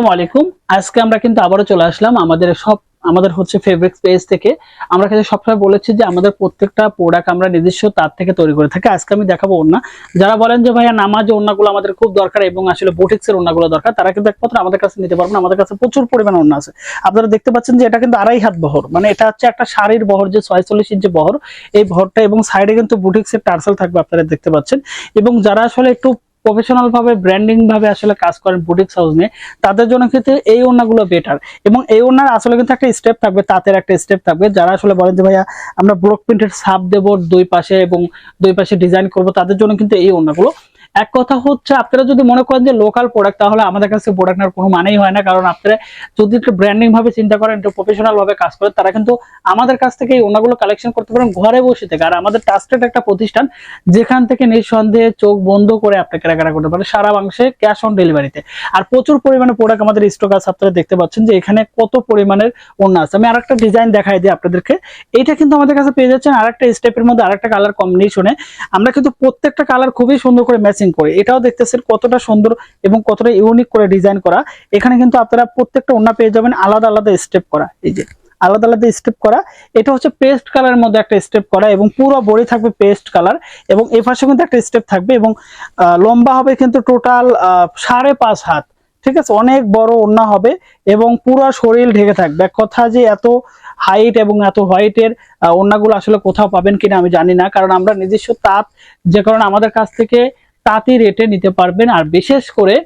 আসসালামু আলাইকুম। আজকে আমরা কিন্তু আবারও চলে আসলাম আমাদের সব, আমাদের হচ্ছে ফেব্রিক স্পেস থেকে। আমরা কিন্তু সবসময় বলেছি যে আমাদের প্রত্যেকটা প্রোডাক্ট আমরা নিজস্ব তার থেকে তৈরি করে থাকি। আজকে আমি দেখাবো ওড়না। যারা বলেন যে ভাইয়া নামাজ ওড়নাগুলো আমাদের খুব দরকার এবং আসলে বোটিক্সের ওড়নাগুলো দরকার, তারা কিন্তু একমাত্র আমাদের কাছে নিতে পারবেন আমাদের কাছে প্রচুর পরিমাণ ওড়না আছে। আপনারা দেখতে পাচ্ছেন যে এটা কিন্তু আড়াই হাত বহর। মানে এটা হচ্ছে একটা শাড়ির বহর, যে ছয়চল্লিশ ইঞ্চি বহর। এই বহরটা এবং সাইডে কিন্তু বুটিক্সের টার্সেল থাকবে আপনারা দেখতে পাচ্ছেন। এবং যারা আসলে একটু প্রফেশনাল ভাবে ব্র্যান্ডিং ভাবে আসলে কাজ করেন বুটিক্স হাউস নিয়ে, তাদের জন্য কিন্তু এই ওনাগুলো বেটার এবং এই ওনার আসলে কিন্তু একটা স্টেপ থাকবে, তাঁতের একটা স্টেপ থাকবে। যারা আসলে বলেন যে, ভাইয়া, আমরা ব্লক প্রিন্টের সাপ দেব দুই পাশে এবং দুই পাশে ডিজাইন করব, তাদের জন্য কিন্তু এই ওড়নাগুলো এক কথা হচ্ছে, আপনারা যদি মনে করেন যে লোকাল প্রোডাক্ট তাহলে আমাদের কাছে প্রোডাক্ট নেওয়ার কোনো মানেই হয় না। কারণ আপনারা যদি একটু ব্র্যান্ডিং ভাবে চিন্তা করেন, একটু প্রফেশনাল ভাবে কাজ করেন, তারা কিন্তু আমাদের কাছ থেকে এই ওনাগুলো কালেকশন করতে পারেন ঘরে বসে থেকে। আর আমাদের ট্রাস্টেড একটা প্রতিষ্ঠান, যেখান থেকে নিঃসন্দেহে চোখ বন্ধ করে আপনি কেনাকাটা করতে পারেন সারা বাংশে ক্যাশ অন ডেলিভারিতে আর প্রচুর পরিমাণে প্রোডাক্ট আমাদের স্টক আছে, আপনারা দেখতে পাচ্ছেন যে এখানে কত পরিমাণের ওড়না আছে। আমি আরেকটা ডিজাইন দেখাই দিই আপনাদেরকে। এইটা কিন্তু আমাদের কাছে পেয়ে যাচ্ছেন আর আরেকটা স্টেপের মধ্যে আরেকটা কালার কম্বিনেশনে আমরা কিন্তু প্রত্যেকটা কালার খুবই সুন্দর করে ম্যাচিং করি এটাও দেখতেছেন কতটা সুন্দর এবং কতটা ইউনিক করে ডিজাইন করা। এখানে কিন্তু আপনারা প্রত্যেকটা ওড়না পেয়ে যাবেন আলাদা আলাদা স্টেপ করা। এই যে, আলাদা আলাদা স্টেপ করা। এটা হচ্ছে পেস্ট কালারের মধ্যে একটা স্টেপ করা এবং পুরো বডি থাকবে পেস্ট কালার এবং এই পাশে কিন্তু একটা স্টেপ থাকবে এবং লম্বা হবে কিন্তু টোটাল সাড়ে পাঁচ হাত। ঠিক আছে? অনেক বড় ওড়না হবে এবং পুরো শরীর ঢেকে থাকবে। এক কথা যে এত হাইট এবং এত হোয়াইটের ওড়নাগুলো আসলে কোথাও পাবেন কিনা আমি জানি না। কারণ আমরা নিজস্ব তাঁত, যে কারণে আমাদের কাছ থেকে তাঁতি রেটে নিতে পারবেন। আর বিশেষ করে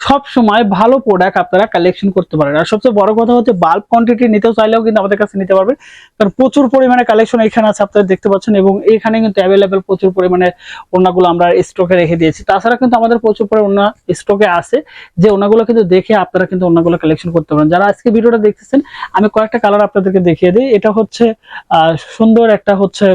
সব সময় ভালো প্রোডাক্ট আপনারা কালেকশন করতে পারেন। আর সবচেয়ে বড় কথা হচ্ছে বাল্ব কোয়ান্টিটি নিতেও চাইলেও কিন্তু আমাদের কাছে নিতে পারবেন। কারণ প্রচুর পরিমাণে কালেকশন এখানে আছে আপনারা দেখতে পাচ্ছেন এবং এখানে কিন্তু অ্যাভেলেবেল প্রচুর পরিমাণে ওনাগুলো আমরা স্টকে রেখে দিয়েছি। তাছাড়া কিন্তু আমাদের প্রচুর পরিমাণে ওনা স্টকে আছে। যে ওনাগুলো কিন্তু দেখে আপনারা কিন্তু ওনাগুলো কালেকশন করতে পারেন। যারা আজকে ভিডিওটা দেখতেছেন, আমি কয়েকটা কালার আপনাদেরকে দেখিয়ে দিই। এটা হচ্ছে সুন্দর একটা হচ্ছে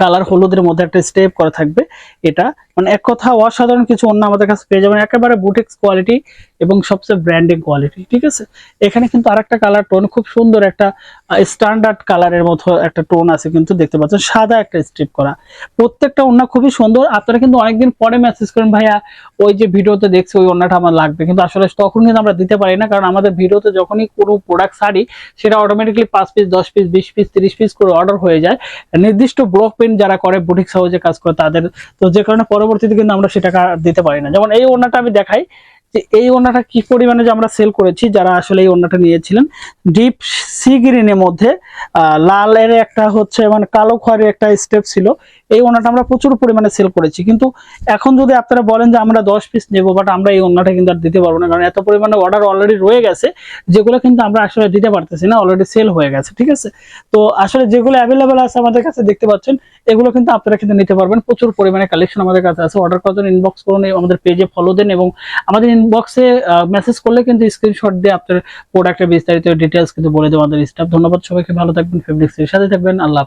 কালার হলুদের মধ্যে একটা স্টেপ করা থাকবে। এটা মানে এক কথা অসাধারণ কিছু অন্য আমাদের কাছে পেয়ে যাবেন। একেবারে বুটিক্স কোয়ালিটি এবং সবচেয়ে ব্র্যান্ডিং কোয়ালিটি, ঠিক আছে? এখানে কিন্তু আরেকটা কালার টোন, খুব সুন্দর একটা স্ট্যান্ডার্ড কালারের মতো একটা টোন আছে কিন্তু দেখতে পাচ্ছেন, সাদা একটা স্ট্রিপ করা। প্রত্যেকটা ওন্না খুবই সুন্দর। আপনারা কিন্তু অনেকদিন পরে মেসেজ করেন, ভাইয়া, ওই যে ভিডিওতে দেখছি ওই ওন্নাটা আমার লাগবে। কিন্তু আসলে তখন কিন্তু আমরা দিতে পারি না, কারণ আমাদের ভিডিওতে যখনই কোনো প্রোডাক্ট ছাড়ি, সেটা অটোমেটিকলি পাঁচ পিস দশ পিস বিশ পিস তিরিশ পিস করে অর্ডার হয়ে যায়। নির্দিষ্ট ব্লক প্রিন্ট যারা করে বুটিক সহজে কাজ করে, তাদের তো যে কারণে পরবর্তীতে কিন্তু আমরা সেটা দিতে পারি না। যেমন এই ওনাটা আমি দেখাই। যে এই ওড়নাটা কি পরিমাণে যে আমরা সেল করেছি, যারা আসলে এই ওড়নাটা নিয়েছিলেন ডিপ সি গ্রিনের মধ্যে লালের একটা হচ্ছে মানে কালো খয়ের একটা স্টেপ ছিল, এই ওড়নাটা আমরা প্রচুর পরিমাণে সেল করেছি। কিন্তু এখন যদি আপনারা বলেন যে আমরা দশ পিস নেব বাট আমরা এই ওড়নাটা কিন্তু আর দিতে পারব না, কারণ এত পরিমাণে অর্ডার অলরেডি রয়ে গেছে, যেগুলো কিন্তু আমরা আসলে দিতে পারতেছি না অলরেডি সেল হয়ে গেছে, ঠিক আছে? তো আসলে যেগুলো অ্যাভেলেবেল আছে আমাদের কাছে দেখতে পাচ্ছেন, এগুলো কিন্তু আপনারা কিন্তু নিতে পারবেন, প্রচুর পরিমাণে কালেকশন আমাদের কাছে আছে অর্ডার করার জন্য ইনবক্স করুন, আমাদের পেজে ফলো দেন এবং আমাদের ইনবক্সে মেসেজ করলে কিন্তু স্ক্রিনশট দিয়ে আপনার প্রোডাক্টের বিস্তারিত ডিটেলস কিন্তু বলে দেবো আমাদের স্টাফ ধন্যবাদ সবাইকে, ভালো থাকবেন ফেব্রিক্সের সাথে থাকবেন, আল্লাহ।